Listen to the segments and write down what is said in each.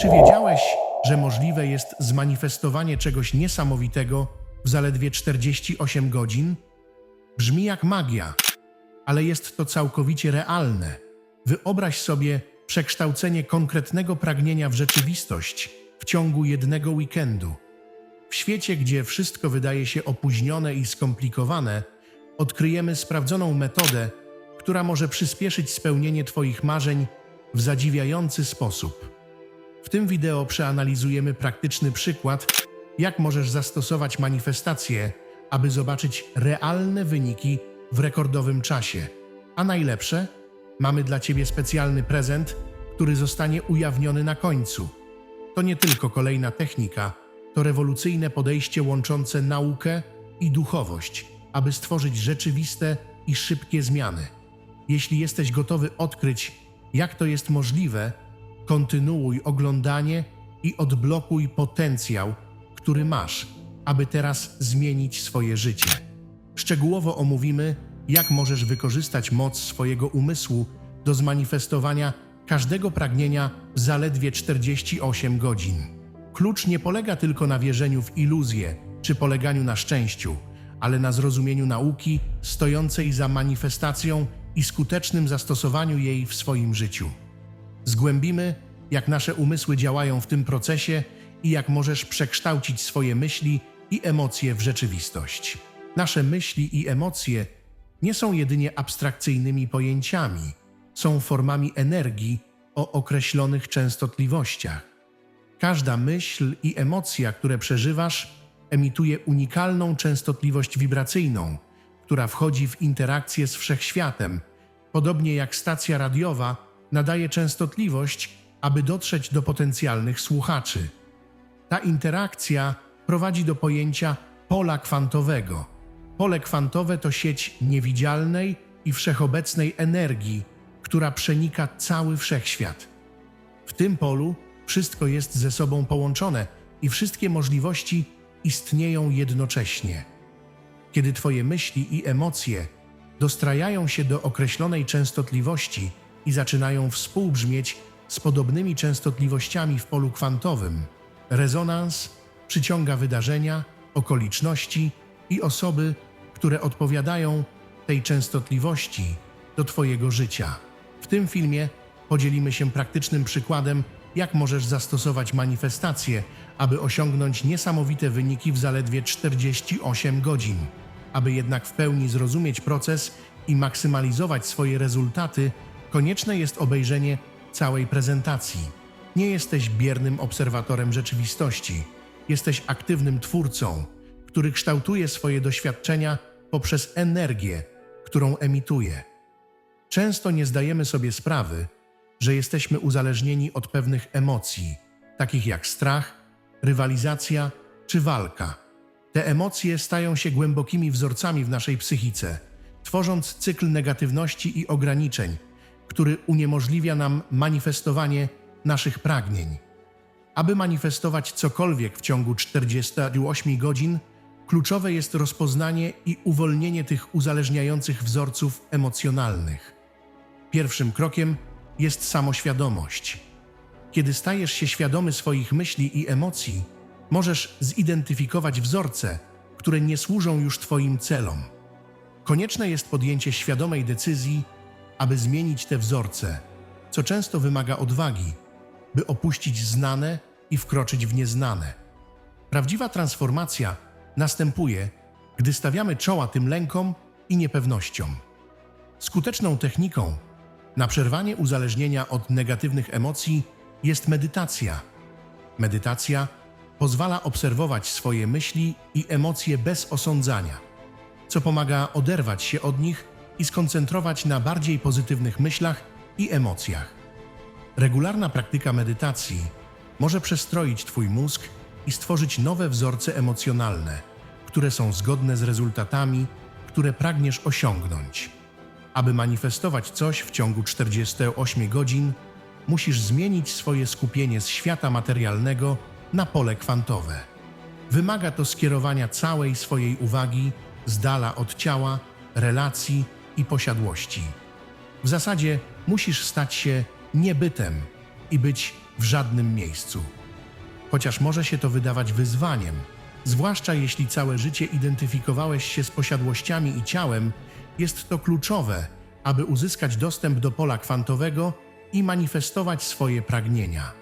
Czy wiedziałeś, że możliwe jest zmanifestowanie czegoś niesamowitego w zaledwie 48 godzin? Brzmi jak magia, ale jest to całkowicie realne. Wyobraź sobie przekształcenie konkretnego pragnienia w rzeczywistość w ciągu jednego weekendu. W świecie, gdzie wszystko wydaje się opóźnione i skomplikowane, odkryjemy sprawdzoną metodę, która może przyspieszyć spełnienie Twoich marzeń w zadziwiający sposób. W tym wideo przeanalizujemy praktyczny przykład, jak możesz zastosować manifestację, aby zobaczyć realne wyniki w rekordowym czasie. A najlepsze, mamy dla Ciebie specjalny prezent, który zostanie ujawniony na końcu. To nie tylko kolejna technika, to rewolucyjne podejście łączące naukę i duchowość, aby stworzyć rzeczywiste i szybkie zmiany. Jeśli jesteś gotowy odkryć, jak to jest możliwe, kontynuuj oglądanie i odblokuj potencjał, który masz, aby teraz zmienić swoje życie. Szczegółowo omówimy, jak możesz wykorzystać moc swojego umysłu do zmanifestowania każdego pragnienia w zaledwie 48 godzin. Klucz nie polega tylko na wierzeniu w iluzję czy poleganiu na szczęściu, ale na zrozumieniu nauki stojącej za manifestacją i skutecznym zastosowaniu jej w swoim życiu. Zgłębimy, jak nasze umysły działają w tym procesie i jak możesz przekształcić swoje myśli i emocje w rzeczywistość. Nasze myśli i emocje nie są jedynie abstrakcyjnymi pojęciami, są formami energii o określonych częstotliwościach. Każda myśl i emocja, które przeżywasz, emituje unikalną częstotliwość wibracyjną, która wchodzi w interakcję z wszechświatem, podobnie jak stacja radiowa nadaje częstotliwość, aby dotrzeć do potencjalnych słuchaczy. Ta interakcja prowadzi do pojęcia pola kwantowego. Pole kwantowe to sieć niewidzialnej i wszechobecnej energii, która przenika cały wszechświat. W tym polu wszystko jest ze sobą połączone i wszystkie możliwości istnieją jednocześnie. Kiedy Twoje myśli i emocje dostrajają się do określonej częstotliwości i zaczynają współbrzmieć z podobnymi częstotliwościami w polu kwantowym, rezonans przyciąga wydarzenia, okoliczności i osoby, które odpowiadają tej częstotliwości do Twojego życia. W tym filmie podzielimy się praktycznym przykładem, jak możesz zastosować manifestację, aby osiągnąć niesamowite wyniki w zaledwie 48 godzin. Aby jednak w pełni zrozumieć proces i maksymalizować swoje rezultaty, konieczne jest obejrzenie całej prezentacji. Nie jesteś biernym obserwatorem rzeczywistości, jesteś aktywnym twórcą, który kształtuje swoje doświadczenia poprzez energię, którą emituje. Często nie zdajemy sobie sprawy, że jesteśmy uzależnieni od pewnych emocji, takich jak strach, rywalizacja czy walka. Te emocje stają się głębokimi wzorcami w naszej psychice, tworząc cykl negatywności i ograniczeń, który uniemożliwia nam manifestowanie naszych pragnień. Aby manifestować cokolwiek w ciągu 48 godzin, kluczowe jest rozpoznanie i uwolnienie tych uzależniających wzorców emocjonalnych. Pierwszym krokiem jest samoświadomość. Kiedy stajesz się świadomy swoich myśli i emocji, możesz zidentyfikować wzorce, które nie służą już Twoim celom. Konieczne jest podjęcie świadomej decyzji, aby zmienić te wzorce, co często wymaga odwagi, by opuścić znane i wkroczyć w nieznane. Prawdziwa transformacja następuje, gdy stawiamy czoła tym lękom i niepewnościom. Skuteczną techniką na przerwanie uzależnienia od negatywnych emocji jest medytacja. Medytacja pozwala obserwować swoje myśli i emocje bez osądzania, co pomaga oderwać się od nich i skoncentrować na bardziej pozytywnych myślach i emocjach. Regularna praktyka medytacji może przestroić Twój mózg i stworzyć nowe wzorce emocjonalne, które są zgodne z rezultatami, które pragniesz osiągnąć. Aby manifestować coś w ciągu 48 godzin, musisz zmienić swoje skupienie z świata materialnego na pole kwantowe. Wymaga to skierowania całej swojej uwagi z dala od ciała, relacji i posiadłości. W zasadzie musisz stać się niebytem i być w żadnym miejscu. Chociaż może się to wydawać wyzwaniem, zwłaszcza jeśli całe życie identyfikowałeś się z posiadłościami i ciałem, jest to kluczowe, aby uzyskać dostęp do pola kwantowego i manifestować swoje pragnienia.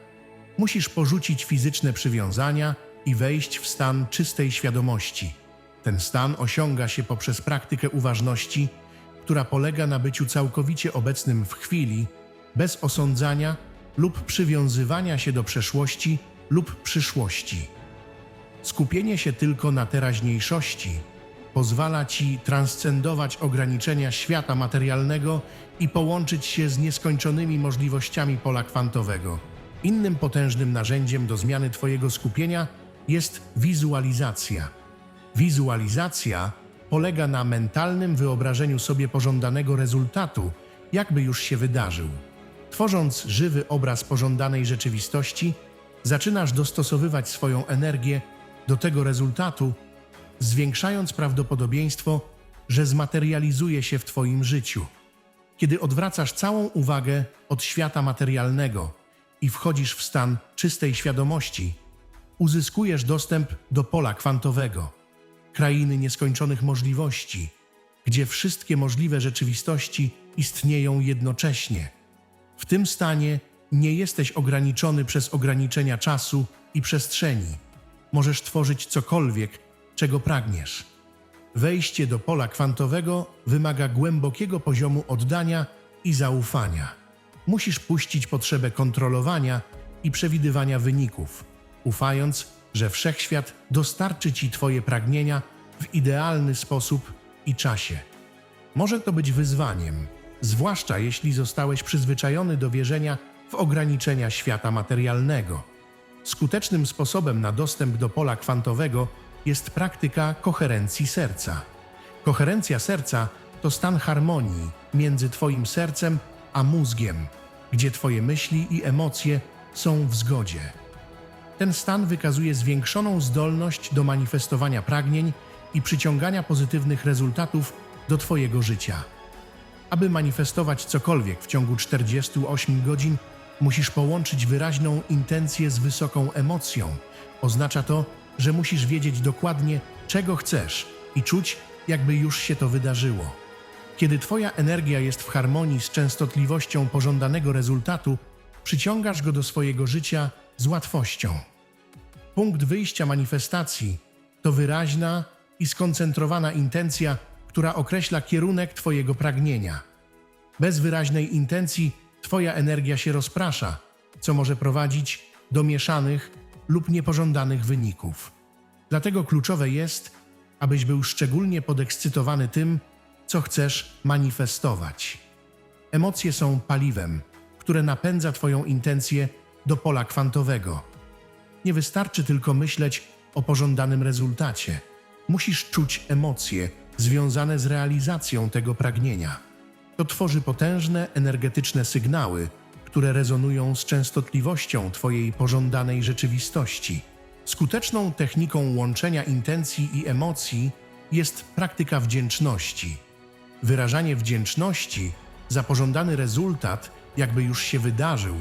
Musisz porzucić fizyczne przywiązania i wejść w stan czystej świadomości. Ten stan osiąga się poprzez praktykę uważności, która polega na byciu całkowicie obecnym w chwili, bez osądzania lub przywiązywania się do przeszłości lub przyszłości. Skupienie się tylko na teraźniejszości pozwala ci transcendować ograniczenia świata materialnego i połączyć się z nieskończonymi możliwościami pola kwantowego. Innym potężnym narzędziem do zmiany Twojego skupienia jest wizualizacja. Wizualizacja polega na mentalnym wyobrażeniu sobie pożądanego rezultatu, jakby już się wydarzył. Tworząc żywy obraz pożądanej rzeczywistości, zaczynasz dostosowywać swoją energię do tego rezultatu, zwiększając prawdopodobieństwo, że zmaterializuje się w Twoim życiu. Kiedy odwracasz całą uwagę od świata materialnego i wchodzisz w stan czystej świadomości, uzyskujesz dostęp do pola kwantowego, krainy nieskończonych możliwości, gdzie wszystkie możliwe rzeczywistości istnieją jednocześnie. W tym stanie nie jesteś ograniczony przez ograniczenia czasu i przestrzeni. Możesz tworzyć cokolwiek, czego pragniesz. Wejście do pola kwantowego wymaga głębokiego poziomu oddania i zaufania. Musisz puścić potrzebę kontrolowania i przewidywania wyników, ufając, że wszechświat dostarczy ci Twoje pragnienia w idealny sposób i czasie. Może to być wyzwaniem, zwłaszcza jeśli zostałeś przyzwyczajony do wierzenia w ograniczenia świata materialnego. Skutecznym sposobem na dostęp do pola kwantowego jest praktyka koherencji serca. Koherencja serca to stan harmonii między Twoim sercem a mózgiem, gdzie Twoje myśli i emocje są w zgodzie. Ten stan wykazuje zwiększoną zdolność do manifestowania pragnień i przyciągania pozytywnych rezultatów do Twojego życia. Aby manifestować cokolwiek w ciągu 48 godzin, musisz połączyć wyraźną intencję z wysoką emocją. Oznacza to, że musisz wiedzieć dokładnie, czego chcesz i czuć, jakby już się to wydarzyło. Kiedy Twoja energia jest w harmonii z częstotliwością pożądanego rezultatu, przyciągasz go do swojego życia z łatwością. Punkt wyjścia manifestacji to wyraźna i skoncentrowana intencja, która określa kierunek Twojego pragnienia. Bez wyraźnej intencji Twoja energia się rozprasza, co może prowadzić do mieszanych lub niepożądanych wyników. Dlatego kluczowe jest, abyś był szczególnie podekscytowany tym, co chcesz manifestować. Emocje są paliwem, które napędza Twoją intencję do pola kwantowego. Nie wystarczy tylko myśleć o pożądanym rezultacie. Musisz czuć emocje związane z realizacją tego pragnienia. To tworzy potężne energetyczne sygnały, które rezonują z częstotliwością Twojej pożądanej rzeczywistości. Skuteczną techniką łączenia intencji i emocji jest praktyka wdzięczności. Wyrażanie wdzięczności za pożądany rezultat, jakby już się wydarzył,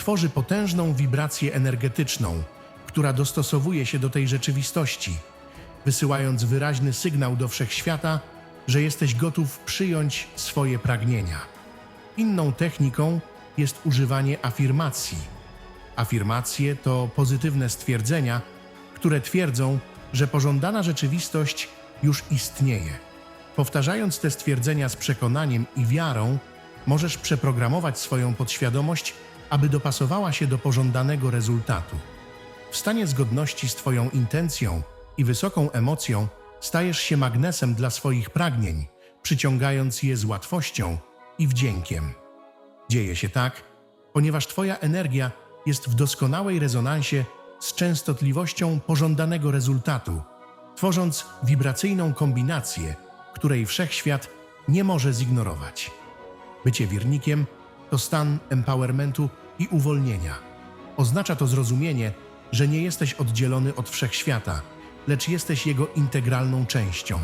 tworzy potężną wibrację energetyczną, która dostosowuje się do tej rzeczywistości, wysyłając wyraźny sygnał do wszechświata, że jesteś gotów przyjąć swoje pragnienia. Inną techniką jest używanie afirmacji. Afirmacje to pozytywne stwierdzenia, które twierdzą, że pożądana rzeczywistość już istnieje. Powtarzając te stwierdzenia z przekonaniem i wiarą, możesz przeprogramować swoją podświadomość, aby dopasowała się do pożądanego rezultatu. W stanie zgodności z Twoją intencją i wysoką emocją stajesz się magnesem dla swoich pragnień, przyciągając je z łatwością i wdziękiem. Dzieje się tak, ponieważ Twoja energia jest w doskonałej rezonansie z częstotliwością pożądanego rezultatu, tworząc wibracyjną kombinację, której wszechświat nie może zignorować. Bycie wiernikiem to stan empowermentu i uwolnienia. Oznacza to zrozumienie, że nie jesteś oddzielony od wszechświata, lecz jesteś jego integralną częścią.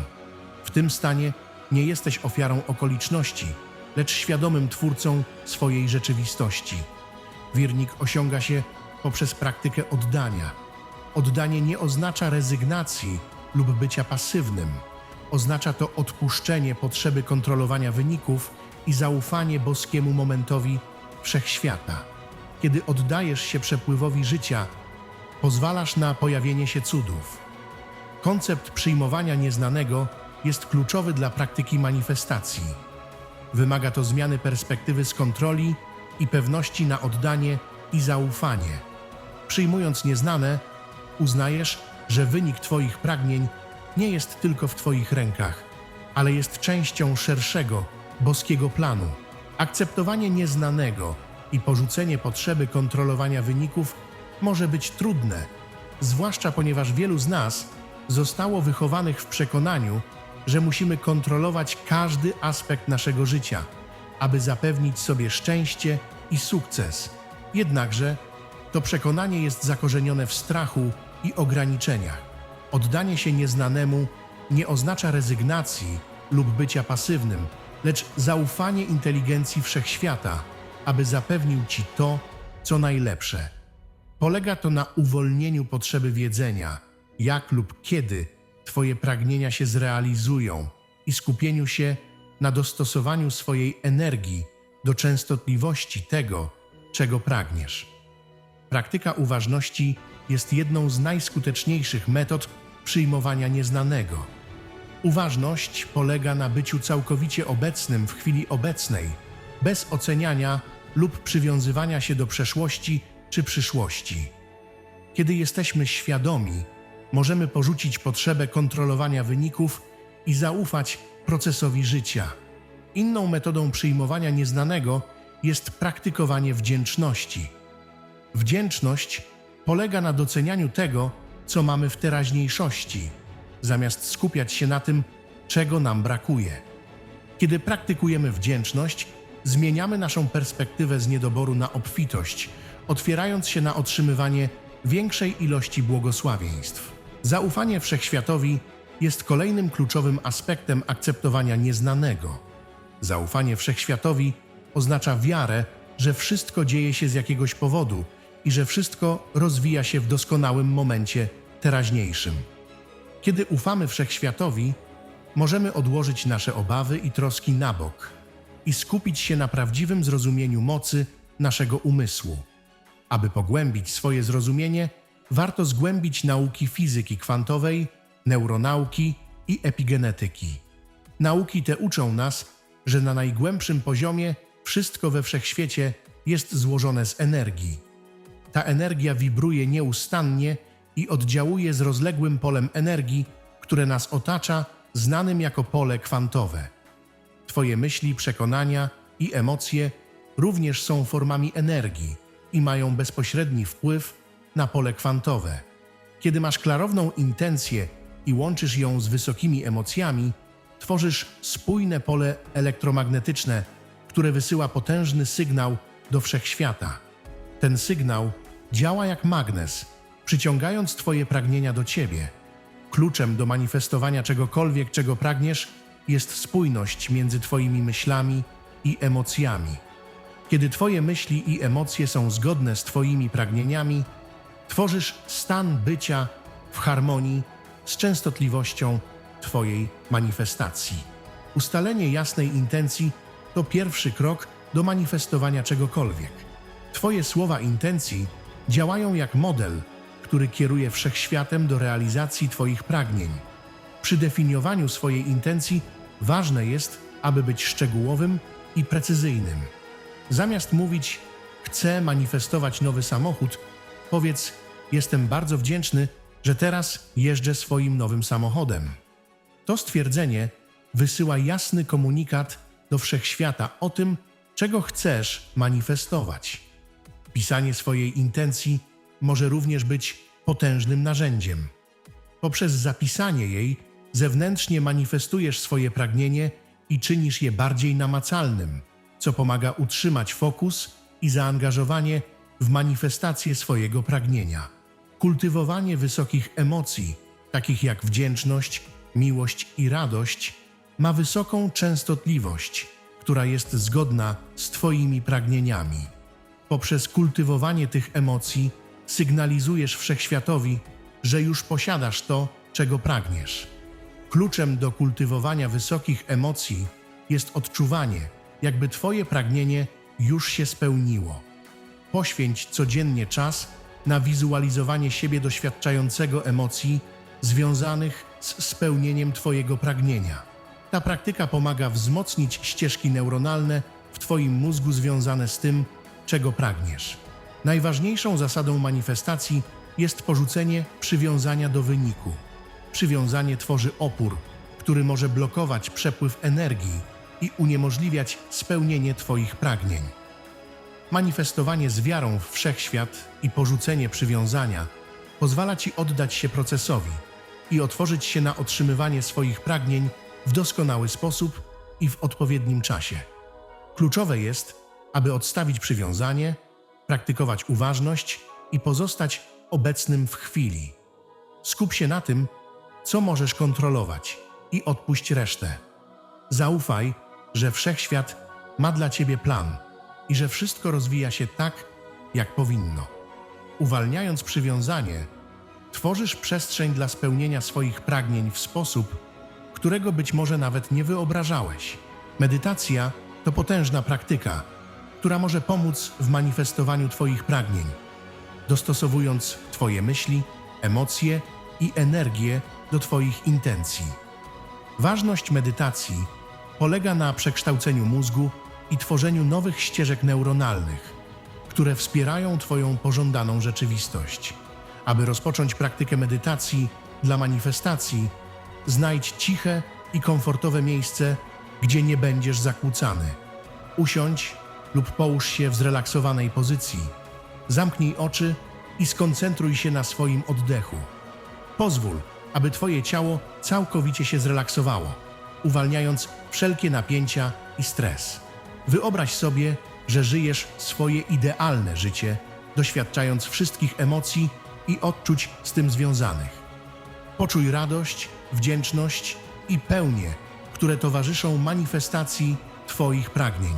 W tym stanie nie jesteś ofiarą okoliczności, lecz świadomym twórcą swojej rzeczywistości. Wirnik osiąga się poprzez praktykę oddania. Oddanie nie oznacza rezygnacji lub bycia pasywnym. Oznacza to odpuszczenie potrzeby kontrolowania wyników i zaufanie boskiemu momentowi wszechświata. Kiedy oddajesz się przepływowi życia, pozwalasz na pojawienie się cudów. Koncept przyjmowania nieznanego jest kluczowy dla praktyki manifestacji. Wymaga to zmiany perspektywy z kontroli i pewności na oddanie i zaufanie. Przyjmując nieznane, uznajesz, że wynik Twoich pragnień nie jest tylko w Twoich rękach, ale jest częścią szerszego, boskiego planu. Akceptowanie nieznanego i porzucenie potrzeby kontrolowania wyników może być trudne, zwłaszcza ponieważ wielu z nas zostało wychowanych w przekonaniu, że musimy kontrolować każdy aspekt naszego życia, aby zapewnić sobie szczęście i sukces. Jednakże to przekonanie jest zakorzenione w strachu i ograniczeniach. Oddanie się nieznanemu nie oznacza rezygnacji lub bycia pasywnym, lecz zaufanie inteligencji wszechświata, aby zapewnił ci to, co najlepsze. Polega to na uwolnieniu potrzeby wiedzenia, jak lub kiedy Twoje pragnienia się zrealizują i skupieniu się na dostosowaniu swojej energii do częstotliwości tego, czego pragniesz. Praktyka uważności jest jedną z najskuteczniejszych metod przyjmowania nieznanego. Uważność polega na byciu całkowicie obecnym w chwili obecnej, bez oceniania lub przywiązywania się do przeszłości czy przyszłości. Kiedy jesteśmy świadomi, możemy porzucić potrzebę kontrolowania wyników i zaufać procesowi życia. Inną metodą przyjmowania nieznanego jest praktykowanie wdzięczności. Wdzięczność polega na docenianiu tego, co mamy w teraźniejszości, zamiast skupiać się na tym, czego nam brakuje. Kiedy praktykujemy wdzięczność, zmieniamy naszą perspektywę z niedoboru na obfitość, otwierając się na otrzymywanie większej ilości błogosławieństw. Zaufanie wszechświatowi jest kolejnym kluczowym aspektem akceptowania nieznanego. Zaufanie wszechświatowi oznacza wiarę, że wszystko dzieje się z jakiegoś powodu i że wszystko rozwija się w doskonałym momencie teraźniejszym. Kiedy ufamy wszechświatowi, możemy odłożyć nasze obawy i troski na bok i skupić się na prawdziwym zrozumieniu mocy naszego umysłu. Aby pogłębić swoje zrozumienie, warto zgłębić nauki fizyki kwantowej, neuronauki i epigenetyki. Nauki te uczą nas, że na najgłębszym poziomie wszystko we wszechświecie jest złożone z energii. Ta energia wibruje nieustannie i oddziałuje z rozległym polem energii, które nas otacza, znanym jako pole kwantowe. Twoje myśli, przekonania i emocje również są formami energii i mają bezpośredni wpływ na pole kwantowe. Kiedy masz klarowną intencję i łączysz ją z wysokimi emocjami, tworzysz spójne pole elektromagnetyczne, które wysyła potężny sygnał do wszechświata. Ten sygnał działa jak magnes, przyciągając Twoje pragnienia do Ciebie. Kluczem do manifestowania czegokolwiek, czego pragniesz, jest spójność między Twoimi myślami i emocjami. Kiedy Twoje myśli i emocje są zgodne z Twoimi pragnieniami, tworzysz stan bycia w harmonii z częstotliwością Twojej manifestacji. Ustalenie jasnej intencji to pierwszy krok do manifestowania czegokolwiek. Twoje słowa intencji działają jak model, który kieruje wszechświatem do realizacji Twoich pragnień. Przy definiowaniu swojej intencji ważne jest, aby być szczegółowym i precyzyjnym. Zamiast mówić, chcę manifestować nowy samochód, powiedz, jestem bardzo wdzięczny, że teraz jeżdżę swoim nowym samochodem. To stwierdzenie wysyła jasny komunikat do wszechświata o tym, czego chcesz manifestować. Pisanie swojej intencji może również być potężnym narzędziem. Poprzez zapisanie jej zewnętrznie manifestujesz swoje pragnienie i czynisz je bardziej namacalnym, co pomaga utrzymać fokus i zaangażowanie w manifestację swojego pragnienia. Kultywowanie wysokich emocji, takich jak wdzięczność, miłość i radość, ma wysoką częstotliwość, która jest zgodna z Twoimi pragnieniami. Poprzez kultywowanie tych emocji sygnalizujesz wszechświatowi, że już posiadasz to, czego pragniesz. Kluczem do kultywowania wysokich emocji jest odczuwanie, jakby Twoje pragnienie już się spełniło. Poświęć codziennie czas na wizualizowanie siebie doświadczającego emocji związanych z spełnieniem Twojego pragnienia. Ta praktyka pomaga wzmocnić ścieżki neuronalne w Twoim mózgu związane z tym, czego pragniesz. Najważniejszą zasadą manifestacji jest porzucenie przywiązania do wyniku. Przywiązanie tworzy opór, który może blokować przepływ energii i uniemożliwiać spełnienie Twoich pragnień. Manifestowanie z wiarą w wszechświat i porzucenie przywiązania pozwala Ci oddać się procesowi i otworzyć się na otrzymywanie swoich pragnień w doskonały sposób i w odpowiednim czasie. Kluczowe jest, aby odstawić przywiązanie, praktykować uważność i pozostać obecnym w chwili. Skup się na tym, co możesz kontrolować i odpuść resztę. Zaufaj, że wszechświat ma dla ciebie plan i że wszystko rozwija się tak, jak powinno. Uwalniając przywiązanie, tworzysz przestrzeń dla spełnienia swoich pragnień w sposób, którego być może nawet nie wyobrażałeś. Medytacja to potężna praktyka, która może pomóc w manifestowaniu Twoich pragnień, dostosowując Twoje myśli, emocje i energię do Twoich intencji. Ważność medytacji polega na przekształceniu mózgu i tworzeniu nowych ścieżek neuronalnych, które wspierają Twoją pożądaną rzeczywistość. Aby rozpocząć praktykę medytacji dla manifestacji, znajdź ciche i komfortowe miejsce, gdzie nie będziesz zakłócany. Usiądź lub połóż się w zrelaksowanej pozycji. Zamknij oczy i skoncentruj się na swoim oddechu. Pozwól, aby Twoje ciało całkowicie się zrelaksowało, uwalniając wszelkie napięcia i stres. Wyobraź sobie, że żyjesz swoje idealne życie, doświadczając wszystkich emocji i odczuć z tym związanych. Poczuj radość, wdzięczność i pełnię, które towarzyszą manifestacji Twoich pragnień.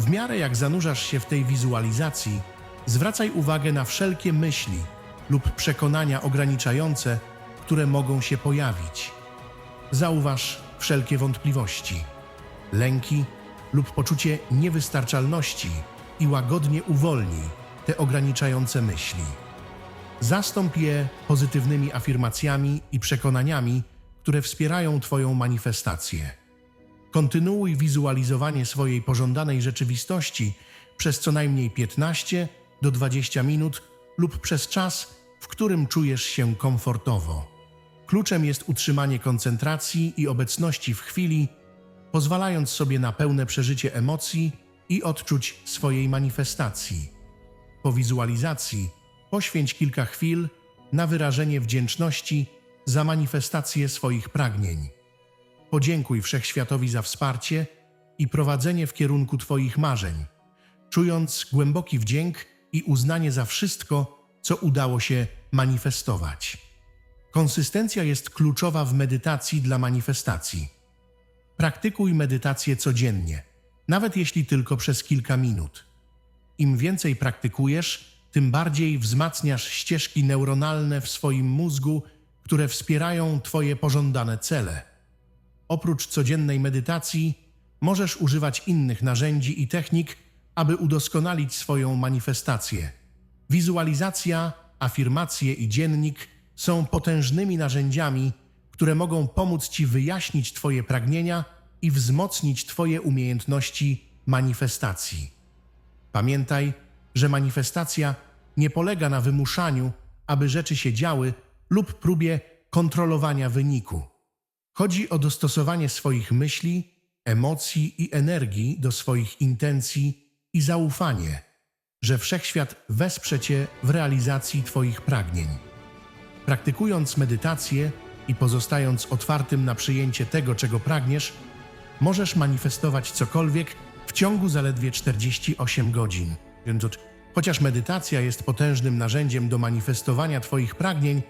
W miarę jak zanurzasz się w tej wizualizacji, zwracaj uwagę na wszelkie myśli lub przekonania ograniczające, które mogą się pojawić. Zauważ wszelkie wątpliwości, lęki lub poczucie niewystarczalności i łagodnie uwolnij te ograniczające myśli. Zastąp je pozytywnymi afirmacjami i przekonaniami, które wspierają Twoją manifestację. Kontynuuj wizualizowanie swojej pożądanej rzeczywistości przez co najmniej 15 do 20 minut lub przez czas, w którym czujesz się komfortowo. Kluczem jest utrzymanie koncentracji i obecności w chwili, pozwalając sobie na pełne przeżycie emocji i odczuć swojej manifestacji. Po wizualizacji poświęć kilka chwil na wyrażenie wdzięczności za manifestację swoich pragnień. Podziękuj wszechświatowi za wsparcie i prowadzenie w kierunku Twoich marzeń, czując głęboki wdzięk i uznanie za wszystko, co udało się manifestować. Konsystencja jest kluczowa w medytacji dla manifestacji. Praktykuj medytację codziennie, nawet jeśli tylko przez kilka minut. Im więcej praktykujesz, tym bardziej wzmacniasz ścieżki neuronalne w swoim mózgu, które wspierają Twoje pożądane cele. Oprócz codziennej medytacji, możesz używać innych narzędzi i technik, aby udoskonalić swoją manifestację. Wizualizacja, afirmacje i dziennik są potężnymi narzędziami, które mogą pomóc Ci wyjaśnić Twoje pragnienia i wzmocnić Twoje umiejętności manifestacji. Pamiętaj, że manifestacja nie polega na wymuszaniu, aby rzeczy się działy lub próbie kontrolowania wyniku. Chodzi o dostosowanie swoich myśli, emocji i energii do swoich intencji i zaufanie, że wszechświat wesprze Cię w realizacji Twoich pragnień. Praktykując medytację i pozostając otwartym na przyjęcie tego, czego pragniesz, możesz manifestować cokolwiek w ciągu zaledwie 48 godzin. Więc chociaż medytacja jest potężnym narzędziem do manifestowania Twoich pragnień,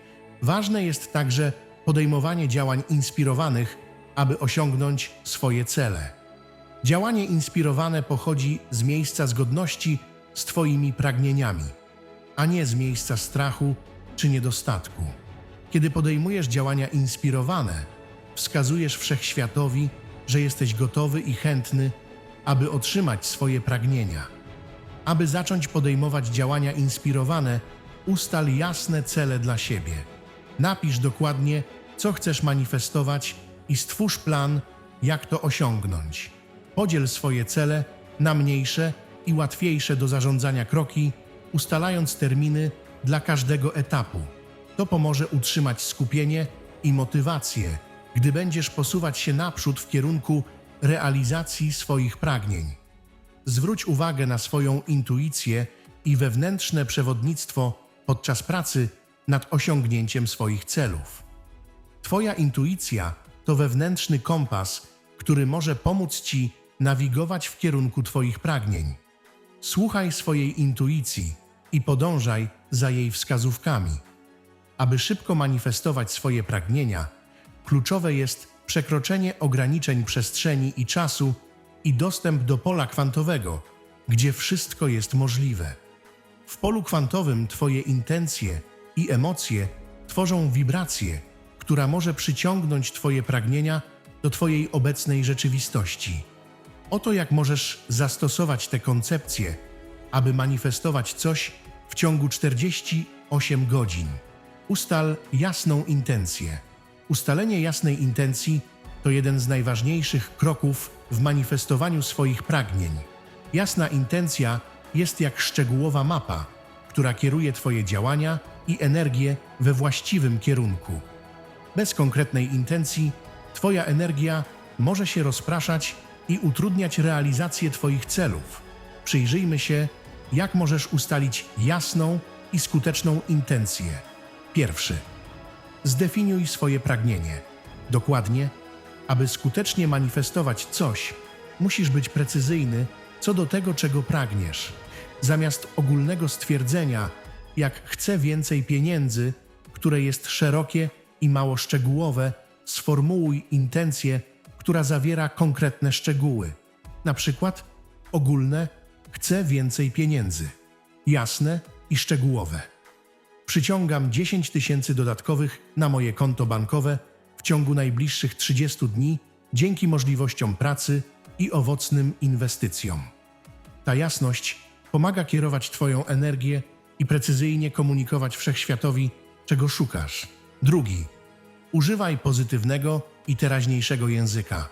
ważne jest także podejmowanie działań inspirowanych, aby osiągnąć swoje cele. Działanie inspirowane pochodzi z miejsca zgodności z Twoimi pragnieniami, a nie z miejsca strachu czy niedostatku. Kiedy podejmujesz działania inspirowane, wskazujesz wszechświatowi, że jesteś gotowy i chętny, aby otrzymać swoje pragnienia. Aby zacząć podejmować działania inspirowane, ustal jasne cele dla siebie. Napisz dokładnie, co chcesz manifestować i stwórz plan, jak to osiągnąć. Podziel swoje cele na mniejsze i łatwiejsze do zarządzania kroki, ustalając terminy dla każdego etapu. To pomoże utrzymać skupienie i motywację, gdy będziesz posuwać się naprzód w kierunku realizacji swoich pragnień. Zwróć uwagę na swoją intuicję i wewnętrzne przewodnictwo podczas pracy nad osiągnięciem swoich celów. Twoja intuicja to wewnętrzny kompas, który może pomóc Ci nawigować w kierunku Twoich pragnień. Słuchaj swojej intuicji i podążaj za jej wskazówkami. Aby szybko manifestować swoje pragnienia, kluczowe jest przekroczenie ograniczeń przestrzeni i czasu i dostęp do pola kwantowego, gdzie wszystko jest możliwe. W polu kwantowym Twoje intencje i emocje tworzą wibrację, która może przyciągnąć Twoje pragnienia do Twojej obecnej rzeczywistości. Oto jak możesz zastosować te koncepcje, aby manifestować coś w ciągu 48 godzin. Ustal jasną intencję. Ustalenie jasnej intencji to jeden z najważniejszych kroków w manifestowaniu swoich pragnień. Jasna intencja jest jak szczegółowa mapa, która kieruje Twoje działania i energię we właściwym kierunku. Bez konkretnej intencji Twoja energia może się rozpraszać i utrudniać realizację Twoich celów. Przyjrzyjmy się, jak możesz ustalić jasną i skuteczną intencję. Pierwszy. Zdefiniuj swoje pragnienie. Dokładnie, aby skutecznie manifestować coś, musisz być precyzyjny co do tego, czego pragniesz. Zamiast ogólnego stwierdzenia, jak chcę więcej pieniędzy, które jest szerokie i mało szczegółowe, sformułuj intencję, która zawiera konkretne szczegóły. Na przykład ogólne chcę więcej pieniędzy, jasne i szczegółowe. Przyciągam 10 tysięcy dodatkowych na moje konto bankowe w ciągu najbliższych 30 dni dzięki możliwościom pracy i owocnym inwestycjom. Ta jasność pomaga kierować Twoją energię i precyzyjnie komunikować wszechświatowi, czego szukasz. Drugi. Używaj pozytywnego i teraźniejszego języka.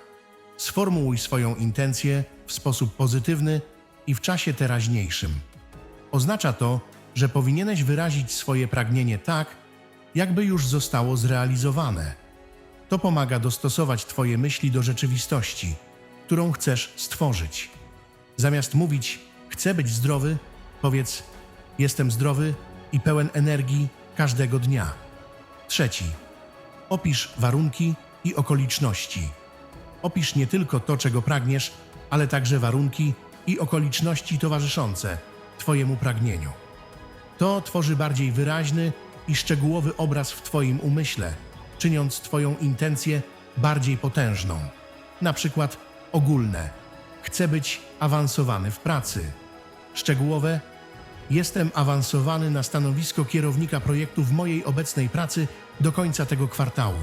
Sformułuj swoją intencję w sposób pozytywny i w czasie teraźniejszym. Oznacza to, że powinieneś wyrazić swoje pragnienie tak, jakby już zostało zrealizowane. To pomaga dostosować Twoje myśli do rzeczywistości, którą chcesz stworzyć. Zamiast mówić chcę być zdrowy, powiedz jestem zdrowy i pełen energii każdego dnia. Trzeci. Opisz warunki i okoliczności. Opisz nie tylko to, czego pragniesz, ale także warunki i okoliczności towarzyszące Twojemu pragnieniu. To tworzy bardziej wyraźny i szczegółowy obraz w Twoim umyśle, czyniąc Twoją intencję bardziej potężną. Na przykład ogólne: Chcę być awansowany w pracy. Szczegółowe: Jestem awansowany na stanowisko kierownika projektu w mojej obecnej pracy do końca tego kwartału.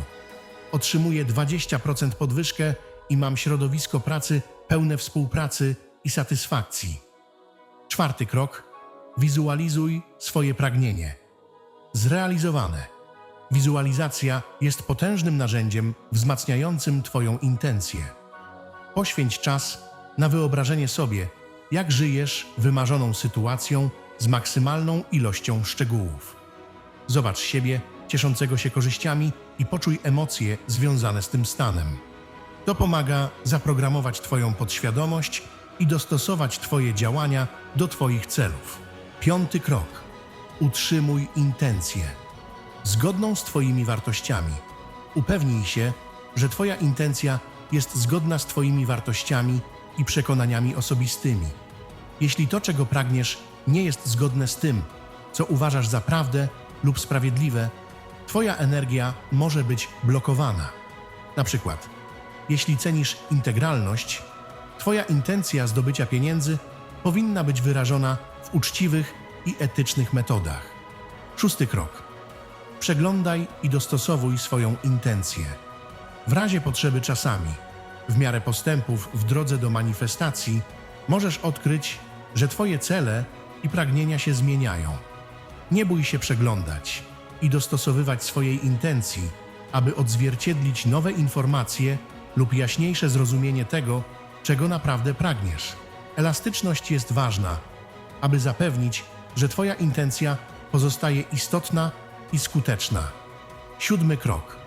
Otrzymuję 20% podwyżkę i mam środowisko pracy pełne współpracy i satysfakcji. Czwarty krok: wizualizuj swoje pragnienie. Zrealizowane. Wizualizacja jest potężnym narzędziem wzmacniającym Twoją intencję. Poświęć czas na wyobrażenie sobie, jak żyjesz wymarzoną sytuacją z maksymalną ilością szczegółów. Zobacz siebie cieszącego się korzyściami i poczuj emocje związane z tym stanem. To pomaga zaprogramować Twoją podświadomość i dostosować Twoje działania do Twoich celów. Piąty krok. Utrzymuj intencję. Zgodną z Twoimi wartościami. Upewnij się, że Twoja intencja jest zgodna z Twoimi wartościami i przekonaniami osobistymi. Jeśli to, czego pragniesz, nie jest zgodne z tym, co uważasz za prawdę lub sprawiedliwe, Twoja energia może być blokowana. Na przykład, jeśli cenisz integralność, Twoja intencja zdobycia pieniędzy powinna być wyrażona w uczciwych i etycznych metodach. Szósty krok. Przeglądaj i dostosowuj swoją intencję. W razie potrzeby czasami, w miarę postępów w drodze do manifestacji, możesz odkryć, że Twoje cele i pragnienia się zmieniają. Nie bój się przeglądać i dostosowywać swojej intencji, aby odzwierciedlić nowe informacje lub jaśniejsze zrozumienie tego, czego naprawdę pragniesz. Elastyczność jest ważna, aby zapewnić, że Twoja intencja pozostaje istotna i skuteczna. Siódmy krok.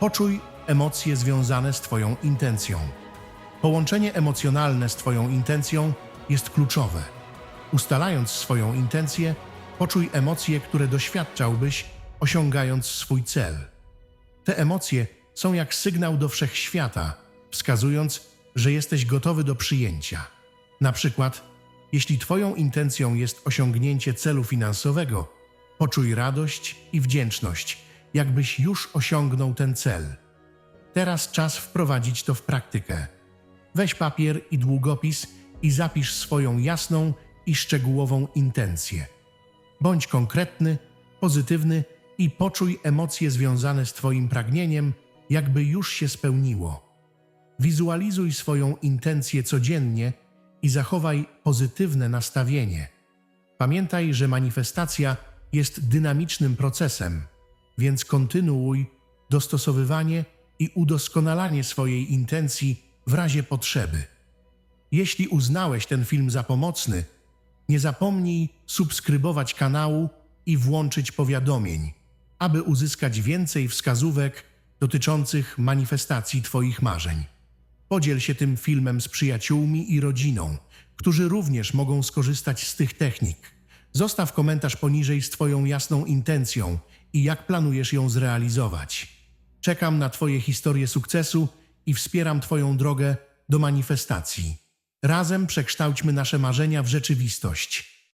Poczuj emocje związane z Twoją intencją. Połączenie emocjonalne z Twoją intencją jest kluczowe. Ustalając swoją intencję, poczuj emocje, które doświadczałbyś, osiągając swój cel. Te emocje są jak sygnał do wszechświata, wskazując, że jesteś gotowy do przyjęcia. Na przykład, jeśli Twoją intencją jest osiągnięcie celu finansowego, poczuj radość i wdzięczność, jakbyś już osiągnął ten cel. Teraz czas wprowadzić to w praktykę. Weź papier i długopis i zapisz swoją jasną i szczegółową intencję. Bądź konkretny, pozytywny i poczuj emocje związane z Twoim pragnieniem, jakby już się spełniło. Wizualizuj swoją intencję codziennie i zachowaj pozytywne nastawienie. Pamiętaj, że manifestacja jest dynamicznym procesem, więc kontynuuj dostosowywanie i udoskonalanie swojej intencji w razie potrzeby. Jeśli uznałeś ten film za pomocny, nie zapomnij subskrybować kanału i włączyć powiadomień, aby uzyskać więcej wskazówek dotyczących manifestacji Twoich marzeń. Podziel się tym filmem z przyjaciółmi i rodziną, którzy również mogą skorzystać z tych technik. Zostaw komentarz poniżej z Twoją jasną intencją i jak planujesz ją zrealizować. Czekam na Twoje historie sukcesu i wspieram Twoją drogę do manifestacji. Razem przekształćmy nasze marzenia w rzeczywistość.